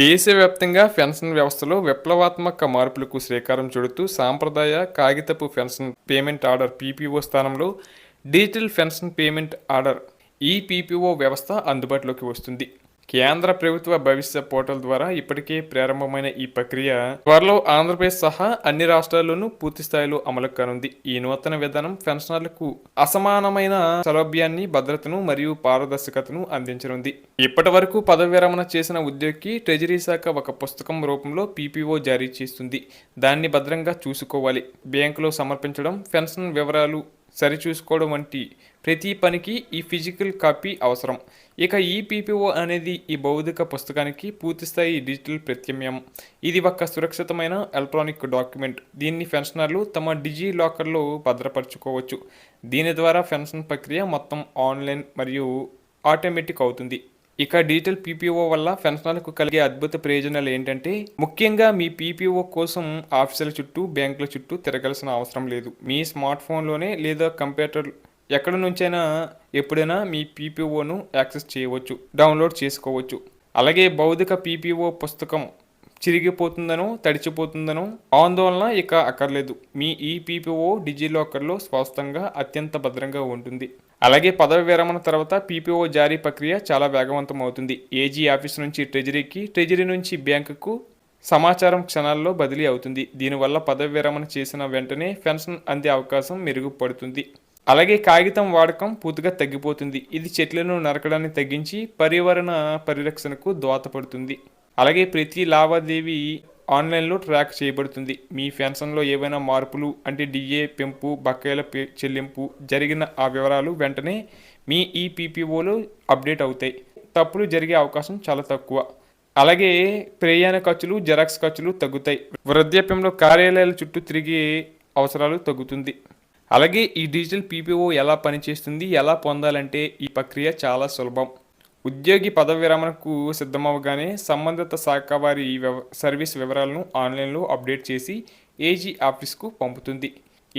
దేశవ్యాప్తంగా పెన్షన్ వ్యవస్థలో విప్లవాత్మక మార్పులకు శ్రీకారం చుడుతూ సాంప్రదాయ కాగితపు పెన్షన్ పేమెంట్ ఆర్డర్ పీపీఓ స్థానంలో డిజిటల్ పెన్షన్ పేమెంట్ ఆర్డర్ ఈ పీపీఓ వ్యవస్థ అందుబాటులోకి వస్తుంది. కేంద్ర ప్రభుత్వ భవిష్య పోర్టల్ ద్వారా ఇప్పటికే ప్రారంభమైన ఈ ప్రక్రియ త్వరలో ఆంధ్రప్రదేశ్ సహా అన్ని రాష్ట్రాల్లోనూ పూర్తి స్థాయిలో అమలు కానుంది. ఈ నూతన విధానం పెన్షనర్లకు అసమానమైన సౌలభ్యాన్ని భద్రతను మరియు పారదర్శకతను అందించనుంది. ఇప్పటి వరకు పదవి విరమణ చేసిన ఉద్యోగికి ట్రెజరీ శాఖ ఒక పుస్తకం రూపంలో పీపీఓ జారీ చేస్తుంది. దాన్ని భద్రంగా చూసుకోవాలి. బ్యాంకులో సమర్పించడం పెన్షన్ వివరాలు సరిచూసుకోవడం వంటి ప్రతి పనికి ఈ ఫిజికల్ కాపీ అవసరం. ఇక ఈ పీపీఓ అనేది ఈ భౌతిక పుస్తకానికి పూర్తిస్థాయి డిజిటల్ ప్రత్యామ్నాయం. ఇది ఒక సురక్షితమైన ఎలక్ట్రానిక్ డాక్యుమెంట్. దీన్ని పెన్షనర్లు తమ డిజీ లాకర్లో భద్రపరచుకోవచ్చు. దీని ద్వారా పెన్షన్ ప్రక్రియ మొత్తం ఆన్లైన్ మరియు ఆటోమేటిక్ అవుతుంది. ఇక డిజిటల్ పీపీఓ వల్ల పెన్షనర్లకు కలిగే అద్భుత ప్రయోజనాలు ఏంటంటే ముఖ్యంగా మీ పీపీఓ కోసం ఆఫీసుల చుట్టూ బ్యాంకుల చుట్టూ తిరగాల్సిన అవసరం లేదు. మీ స్మార్ట్ ఫోన్లోనే లేదా కంప్యూటర్ ఎక్కడి నుంచైనా ఎప్పుడైనా మీ పీపీఓను యాక్సెస్ చేయవచ్చు డౌన్లోడ్ చేసుకోవచ్చు. అలాగే భౌతిక పీపీఓ పుస్తకం చిరిగిపోతుందనో తడిచిపోతుందనో ఆందోళన ఇక అక్కర్లేదు. మీ ఈ పీపీఓ డిజిలాకర్లో స్వస్థంగా అత్యంత భద్రంగా ఉంటుంది. అలాగే పదవి విరమణ తర్వాత పీపీఓ జారీ ప్రక్రియ చాలా వేగవంతం అవుతుంది ఏజీ ఆఫీస్ నుంచి ట్రెజరీకి ట్రెజరీ నుంచి బ్యాంకుకు సమాచారం క్షణాల్లో బదిలీ అవుతుంది. దీనివల్ల పదవి విరమణ చేసిన వెంటనే పెన్షన్ అందే అవకాశం మెరుగుపడుతుంది. అలాగే కాగితం వాడకం పూర్తిగా తగ్గిపోతుంది. ఇది చెట్లను నరకడాన్ని తగ్గించి పర్యావరణ పరిరక్షణకు దోహదపడుతుంది. అలాగే ప్రతి లావాదేవీ ఆన్లైన్లో ట్రాక్ చేయబడుతుంది. మీ పెన్షన్లో ఏవైనా మార్పులు అంటే డిఏ పెంపు బకాయిల పే- చెల్లింపు జరిగిన ఆ వివరాలు వెంటనే మీ ఈపీపీఓలో అప్డేట్ అవుతాయి. తప్పులు జరిగే అవకాశం చాలా తక్కువ. అలాగే ప్రయాణ ఖర్చులు జెరాక్స్ ఖర్చులు తగ్గుతాయి. వృద్ధాప్యంలో కార్యాలయాల చుట్టూ తిరిగే అవసరాలు తగ్గుతుంది. అలాగే ఈ డిజిటల్ పీపీఓ ఎలా పనిచేస్తుంది ఎలా పొందాలంటే ఈ ప్రక్రియ చాలా సులభం. ఉద్యోగి పదవి విరమణకు సిద్ధమవగానే సంబంధిత శాఖ వారి సర్వీస్ వివరాలను ఆన్లైన్లో అప్డేట్ చేసి ఏజీ ఆఫీస్కు పంపుతుంది.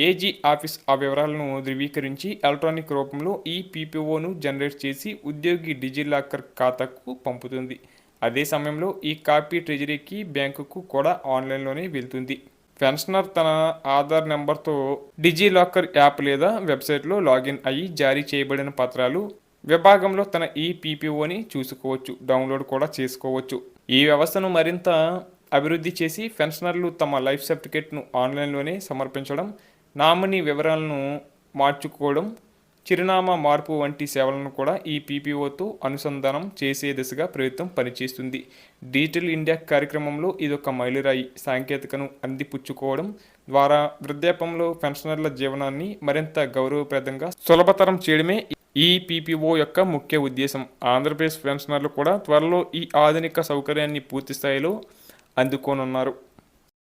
ఏజీ ఆఫీస్ ఆ వివరాలను ధృవీకరించి ఎలక్ట్రానిక్ రూపంలో ఈ పీపీఓను జనరేట్ చేసి ఉద్యోగి డిజిలాకర్ ఖాతాకు పంపుతుంది. అదే సమయంలో ఈ కాపీ ట్రెజరీకి బ్యాంకుకు కూడా ఆన్లైన్లోనే వెళ్తుంది. పెన్షనర్ తన ఆధార్ నెంబర్తో డిజిలాకర్ యాప్ లేదా వెబ్సైట్లో లాగిన్ అయ్యి జారీ చేయబడిన పత్రాలు విభాగంలో తన ఈపీపీఓని చూసుకోవచ్చు డౌన్లోడ్ కూడా చేసుకోవచ్చు. ఈ వ్యవస్థను మరింత అభివృద్ధి చేసి పెన్షనర్లు తమ లైఫ్ సర్టిఫికేట్ను ఆన్లైన్లోనే సమర్పించడం నామినీ వివరాలను మార్చుకోవడం చిరునామా మార్పు వంటి సేవలను కూడా ఈ పీపీఓతో అనుసంధానం చేసే దిశగా ప్రభుత్వం పనిచేస్తుంది. డిజిటల్ ఇండియా కార్యక్రమంలో ఇదొక మైలురాయి. సాంకేతికను అందిపుచ్చుకోవడం ద్వారా వృద్ధాప్యంలో పెన్షనర్ల జీవనాన్ని మరింత గౌరవప్రదంగా సులభతరం చేయడమే ఈ పీపీఓ యొక్క ముఖ్య ఉద్దేశం ఆంధ్రప్రదేశ్ పెన్షనర్లు కూడా త్వరలో ఈ ఆధునిక సౌకర్యాన్ని పూర్తి స్థాయిలో అందుకోనున్నారు.